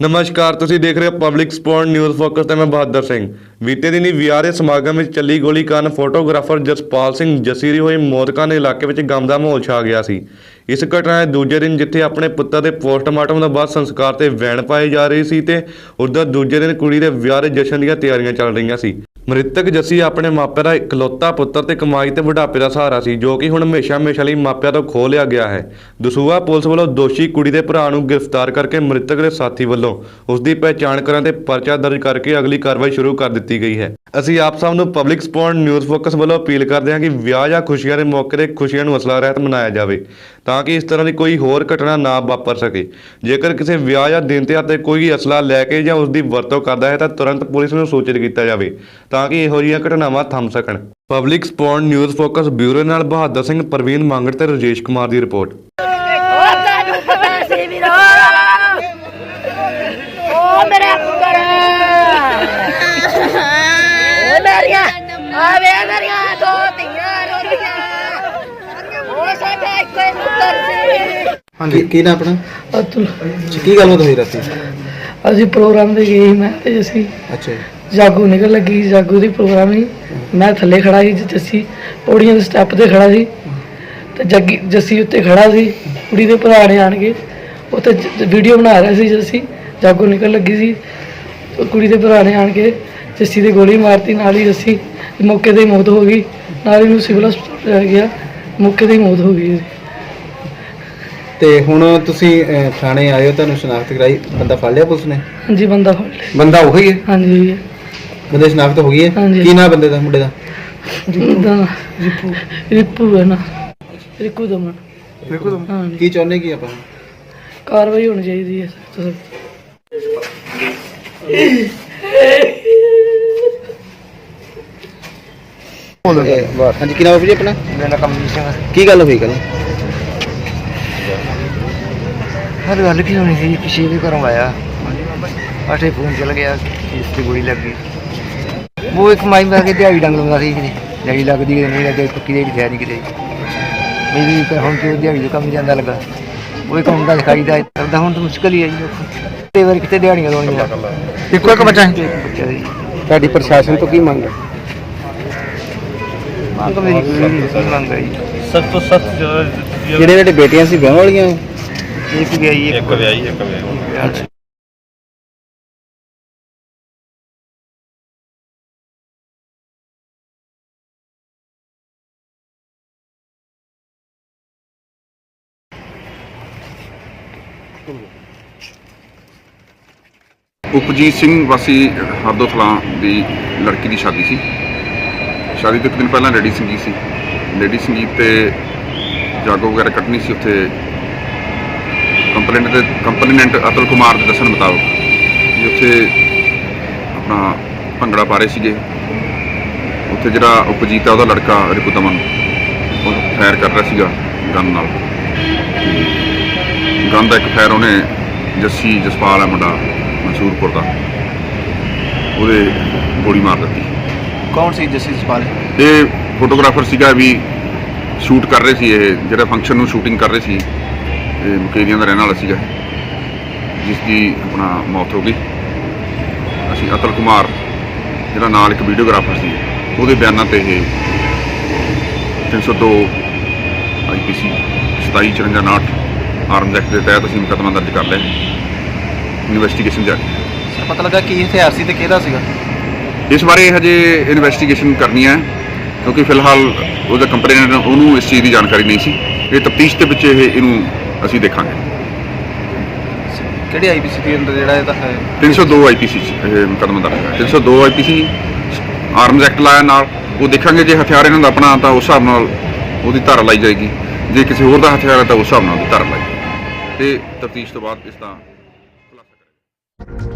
ਨਮਸਕਾਰ, ਤੁਸੀਂ ਦੇਖ ਰਹੇ ਹੋ ਪਬਲਿਕ ਸਪੋਰਟ ਨਿਊਜ਼ ਫੋਕਸ ਤੇ ਮੈਂ ਬਹਾਦਰ ਸਿੰਘ। ਬੀਤੇ ਦਿਨੀ ਵਿਆਹ ਦੇ ਸਮਾਗਮ ਵਿੱਚ ਚੱਲੀ ਗੋਲੀ ਕਾਰਨ ਫੋਟੋਗ੍ਰਾਫਰ ਜਸਪਾਲ ਸਿੰਘ ਜੱਸੀ ਦੀ ਹੋਈ ਮੌਤ ਕਾਰਨ ਇਲਾਕੇ ਵਿੱਚ ਗਮ ਦਾ ਮਾਹੌਲ ਛਾ ਗਿਆ ਸੀ। ਇਸ ਘਟਨਾ ਦੇ ਦੂਜੇ ਦਿਨ ਜਿੱਥੇ ਆਪਣੇ ਪੁੱਤਰ ਦੇ ਪੋਸਟਮਾਰਟਮ ਤੋਂ ਬਾਅਦ ਸੰਸਕਾਰ ਤੇ ਵੈਣ ਪਾਈ ਜਾ ਰਹੀ ਸੀ ਤੇ ਉਸਦਾ ਦੂਜੇ ਦਿਨ ਕੁੜੀ ਦੇ ਵਿਆਹ ਦੇ ਜਸ਼ਨ ਦੀਆਂ ਤਿਆਰੀਆਂ ਚੱਲ ਰਹੀਆਂ ਸੀ। ਮ੍ਰਿਤਕ ਜੱਸੀ ਆਪਣੇ ਮਾਪਿਆਂ ਦਾ ਇਕਲੌਤਾ ਪੁੱਤਰ ਤੇ ਕਮਾਈ ਤੇ ਬੁਢਾਪੇ ਦਾ ਸਹਾਰਾ ਸੀ, ਜੋ ਕਿ ਹੁਣ ਹਮੇਸ਼ਾ ਹਮੇਸ਼ਾ ਲਈ ਮਾਪਿਆਂ ਤੋਂ ਖੋਹ ਲਿਆ ਗਿਆ ਹੈ। ਦਸੂਹਾ ਪੁਲਿਸ ਵੱਲੋਂ ਦੋਸ਼ੀ ਕੁੜੀ ਦੇ ਭਰਾ ਨੂੰ ਗ੍ਰਿਫਤਾਰ ਕਰਕੇ ਮ੍ਰਿਤਕ ਦੇ ਸਾਥੀ ਵੱਲੋਂ ਉਸ ਦੀ ਪਹਿਚਾਣ ਕਰਨ ਤੇ ਪਰਚਾ ਦਰਜ ਕਰਕੇ ਅਗਲੀ ਕਾਰਵਾਈ ਸ਼ੁਰੂ ਕਰ ਦਿੱਤੀ ਗਈ ਹੈ। ਅਸੀਂ ਆਪ ਸਭ ਨੂੰ ਪਬਲਿਕ ਸਪੋਰਟ ਨਿਊਜ਼ ਫੋਕਸ ਵੱਲੋਂ ਅਪੀਲ ਕਰਦੇ ਹਾਂ ਕਿ ਵਿਆਹ ਜਾਂ ਖੁਸ਼ੀਆਂ ਦੇ ਮੌਕੇ ਤੇ ਖੁਸ਼ੀਆਂ ਨੂੰ ਅਸਲਾ ਰਹਿਤ ਮਨਾਇਆ ਜਾਵੇ, ਤਾਂ ਕਿ ਇਸ ਤਰ੍ਹਾਂ ਦੀ ਕੋਈ ਹੋਰ ਘਟਨਾ ਨਾ ਵਾਪਰ ਸਕੇ। ਜੇਕਰ ਕਿਸੇ ਵਿਆਹ ਜਾਂ ਦਿਨ ਤਿਉਹਾਰ ਤੇ ਕੋਈ ਅਸਲਾ ਲੈ ਕੇ ਜਾਂ ਉਸ ਦੀ ਵਰਤੋਂ ਕਰਦਾ ਹੈ, ਤਾਂ ਤੁਰੰਤ ਪੁਲਿਸ ਨੂੰ ਸੂਚਿਤ ਕੀਤਾ ਜਾਵੇ ਤਾਂ ਕਿ ਇਹੋ ਜਿਹੀਆਂ ਘਟਨਾਵਾਂ ਥੰਮ ਸਕਣ। Public support news focus bureau ਨਾਲ ਬਹਾਦਰ ਸਿੰਘ ਪ੍ਰਵੀਨ ਮੰਗੜ ਤੇ ਰਜੇਸ਼ ਕੁਮਾਰ ਦੀ ਰਿਪੋਰਟ। ਮੇਰੀਆਂ ਦੋ ਧੀਆਂ ਰੋਟੀਆਂ ਉਹ ਸਾਡਾ ਇੱਕੋ ਹੀ ਪੁੱਤਰ ਸੀ। ਹਾਂਜੀ ਕੀ ਨਾ ਆਪਣਾ? ਅਤੁਲ। ਕੀ ਗੱਲਬਾਤ ਹੋਈ ਰਾਤੀ? ਅਸੀਂ ਪ੍ਰੋਗਰਾਮ ਤੇ ਗਏ ਸੀ ਮੈਂ ਤੇ ਅਸੀਂ ਅੱਛਾ। ਜੀ ਜਾਗੋ ਨਿਕਲ ਲੱਗੀ ਜਾਗੋ ਦੀ ਪ੍ਰੋਗਰਾਮ ਸੀ। ਮੈਂ ਥੱਲੇ ਖੜਾ ਸੀ ਜਿੱਥੇ ਅਸੀਂ ਪੌੜੀਆਂ ਦੇ ਸਟੈਪ ਤੇ ਖੜਾ ਸੀ। ਤੇ ਜੱਗੀ ਜੱਸੀ ਉੱਤੇ ਖੜਾ ਸੀ ਕੁੜੀ ਦੇ ਭਰਾ ਨੇ ਆਣ ਕੇ ਉੱਥੇ ਵੀਡੀਓ ਬਣਾ ਰਿਹਾ ਸੀ ਜੱਸੀ। ਜਾਗੋ ਨਿਕਲ ਲੱਗੀ ਸੀ ਕੁੜੀ ਦੇ ਭਰਾ ਨੇ ਆਣ ਕੇ ਜੱਸੀ ਦੇ ਗੋਲੀ ਮਾਰਤੀ ਨਾਲ ਹੀ ਜੱਸੀ ਮੌਕੇ ਤੇ ਹੀ ਮੌਤ ਹੋ ਗਈ। ਨਾਲ ਹੀ ਨੂੰ ਸਿਵਲ ਹਸਪਤਾਲ ਲੈ ਗਿਆ ਮੌਕੇ ਤੇ ਹੀ ਮੌਤ ਹੋ ਗਈ ਤੇ ਹੁਣ ਤੁਸੀਂ ਅਹ, ਥਾਣੇ ਆਏ ਹੋ ਤੁਹਾਨੂੰ ਸ਼ਨਾਖਤ ਕਰਾਈ ਬੰਦਾ ਫੜ ਲਿਆ ਪੁਲਿਸ ਨੇ? ਹਾਂਜੀ ਬੰਦਾ ਫੜ ਲਿਆ। ਬੰਦਾ ਉਹੀ ਹੈ? ਹਾਂਜੀ ਬੰਦੇ ਦੀ ਸ਼ਨਾਖਤ ਹੋ ਗਈ ਹੈ। ਹਾਂਜੀ। ਕੀ ਨਾਂ ਬੰਦੇ ਦਾ ਮੁੰਡੇ ਦਾ? ਦਾ। ਰਿਪੂ। ਰਿਪੂ ਹੈ ਨਾ। ਰਿਕੂ ਦਮਨ ਬਿਲਕੁਲ ਹਾਂ ਕੀ ਚਾਹੁੰਦੇ ਕੀ ਆਪਾਂ? ਕਾਰਵਾਈ ਹੋਣੀ ਚਾਹੀਦੀ ਹੈ। ਸਖਤ ਤੋਂ ਸਖਤ ਇਹ, ਹਾਂਜੀ ਕੀ ਨਾਮ ਹੈ ਜੀ ਆਪਣਾ? ਮੇਰਾ ਕਮਲ ਸਿੰਘ ਕੀ ਗੱਲ ਹੋਈ ਕੱਲ ਹਰ ਗੱਲ ਕੀ ਹੋਣੀ ਸੀ ਪਿਛੇ ਵੀ ਘਰੋਂ ਆਇਆ। ਆਟੇ ਫੋਨ ਚਲ ਗਿਆ ਇਸ ਤੇ ਗੋਲੀ ਲੱਗ ਗਈ। ਉਹ ਇੱਕ ਮਾਈ ਮਾਰ ਕੇ ਦਿਹਾੜੀ ਡੰਗ ਲਾਉਂਦਾ ਸੀ ਕਿਤੇ। ਦਿਹਾੜੀ ਲੱਗਦੀ ਨਹੀਂ ਲੱਗਦੀ ਪੱਕੀ ਦੇ ਵੀ ਨਹੀਂ ਕਿਤੇ। ਮੇਰੀ ਤਾਂ ਹੁਣ ਤੇ ਦਿਹਾੜੀ ਦਾ ਕੰਮ ਜਾਂਦਾ ਲੱਗਾ। ਉਹ ਇੱਕ ਹੁੰਦਾ ਦਿਖਾਈ ਦਾ ਕਰਦਾ ਹੁਣ ਤਾਂ ਮੁਸ਼ਕਲ ਹੀ ਹੈ ਜੀ ਲੋਕ ਤੇ ਵਾਰ ਕਿਤੇ ਦਿਹਾੜੀਆਂ ਲਾਉਣੀਆਂ। ਇੱਕੋ ਇੱਕ ਬੱਚਾ ਜੀ ਤੁਹਾਡੀ ਪ੍ਰਸ਼ਾਸਨ ਤੋਂ ਕੀ ਮੰਗ ਹੈ? ਮੰਗ ਮੇਰੀ ਕੋਈ ਨਹੀਂ ਮੰਗ ਹੈ ਜੀ। ਜਿਹੜੇ ਜਿਹੜੇ ਬੇਟੀਆਂ ਸੀ ਵਿਆਹ ਵਾਲੀਆਂ? ਇੱਕ ਜੀ ਇੱਕ ਵਿਆਹੀ ਇੱਕ ਵਿਆਹੀ। ਉਪਜੀਤ ਸਿੰਘ ਵਾਸੀ ਹਰਦੋ ਫਲਾਂ ਦੀ ਲੜਕੀ ਦੀ ਸ਼ਾਦੀ ਸੀ। ਸ਼ਾਦੀ ਤੋਂ ਇੱਕ ਦਿਨ ਪਹਿਲਾਂ ਲੇਡੀ ਸੰਗੀਤ ਸੀ। ਲੇਡੀ ਸੰਗੀਤ ਤੇ ਜਾਗੋ ਵਗੈਰਾ ਕੱਟਣੀ ਸੀ ਉੱਥੇ। ਕੰਪਲੇਂਟ ਦੇ ਕੰਪਲੇਨੈਂਟ ਅਤਲ ਕੁਮਾਰ ਦੇ ਦੱਸਣ ਮੁਤਾਬਕ ਵੀ ਉੱਥੇ ਆਪਣਾ ਭੰਗੜਾ ਪਾ ਰਹੇ ਸੀਗੇ। ਉੱਥੇ ਜਿਹੜਾ ਉਪਜੀਤ ਆ ਉਹਦਾ ਲੜਕਾ ਰਿਪੂ ਦਮਨ ਉਹ ਫਾਇਰ ਕਰ ਰਿਹਾ ਸੀਗਾ ਗਨ ਨਾਲ। ਗਨ ਦਾ ਇੱਕ ਫਾਇਰ ਉਹਨੇ ਜੱਸੀ ਜਸਪਾਲ ਹੈ ਮੁੰਡਾ ਮਨਸੂਰਪੁਰ ਦਾ। ਉਹਦੇ ਗੋਲੀ ਮਾਰ ਦਿੱਤੀ। ਕੌਣ ਸੀ ਜਸੀ ਸਪਾਲ ਇਹ ਫੋਟੋਗ੍ਰਾਫਰ ਸੀਗਾ ਵੀ ਸ਼ੂਟ ਕਰ ਰਹੇ ਸੀ ਇਹ ਜਿਹੜਾ ਫੰਕਸ਼ਨ ਨੂੰ ਸ਼ੂਟਿੰਗ ਕਰ ਰਹੇ ਸੀ। ਇਹ ਮੁਕੇਰੀਆਂ ਦਾ ਰਹਿਣ ਵਾਲਾ ਸੀਗਾ। ਜਿਸ ਦੀ ਆਪਣਾ ਮੌਤ ਹੋ ਗਈ। ਅਸੀਂ ਅਤਲ ਕੁਮਾਰ ਜਿਹੜਾ ਨਾਲ ਇੱਕ ਵੀਡੀਓਗ੍ਰਾਫਰ ਸੀ ਉਹਦੇ ਬਿਆਨਾਂ ਤੇ ਇਹ 302 ਆਈਪੀਸੀ 2754 ਆਰਮਜ਼ ਐਕਟ ਦੇ ਤਹਿਤ ਅਸੀਂ ਮੁਕੱਦਮਾ ਦਰਜ ਕਰ ਲਿਆ ਇਨਵੈਸਟੀਗੇਸ਼ਨ ਜਾਰੀ ਹੈ ਪਤਾ ਲੱਗਾ ਕੀ ਹਥਿਆਰ ਸੀ ਤੇ ਕਿਹਦਾ ਸੀਗਾ? ਇਸ ਬਾਰੇ ਹਜੇ ਇਨਵੈਸਟੀਗੇਸ਼ਨ ਕਰਨੀ ਹੈ ਕਿਉਂਕਿ ਫਿਲਹਾਲ ਉਹਦਾ ਕੰਪਲੇਨਟ ਉਹਨੂੰ ਇਸ ਚੀਜ਼ ਦੀ ਜਾਣਕਾਰੀ ਨਹੀਂ ਸੀ। ਇਹ ਤਫਤੀਸ਼ ਦੇ ਵਿੱਚ ਇਹ ਇਹਨੂੰ ਅਸੀਂ ਦੇਖਾਂਗੇ। ਕਿਹੜੀ ਆਈਪੀਸੀ ਦੇ ਅੰਦਰ ਜਿਹੜਾ ਇਹਦਾ ਹੈ? 302 ਆਈਪੀਸੀ ਇਹ ਮੁਕੱਦਮਾ ਦਰਜ ਹੈ 302 ਆਈਪੀਸੀ ਆਰਮਜ਼ ਐਕਟ ਲਾਇਆ ਨਾਲ। ਉਹ ਦੇਖਾਂਗੇ ਜੇ ਹਥਿਆਰ ਇਹਨਾਂ ਦਾ ਆਪਣਾ ਤਾਂ ਉਸ ਹਿਸਾਬ ਨਾਲ ਉਹਦੀ ਧਾਰਾ ਲਾਈ ਜਾਏਗੀ। ਜੇ ਕਿਸੇ ਹੋਰ ਦਾ ਹਥਿਆਰ ਹੈ ਤਾਂ ਉਸ ਹਿਸਾਬ ਨਾਲ ਉਹਦੀ ਧਾਰਾ ਲਾਈ ਤੇ ਤਫਤੀਸ਼ ਤੋਂ ਬਾਅਦ ਇਸ ਦਾ ਖੁਲਾਸਾ ਕਰਾਂਗੇ।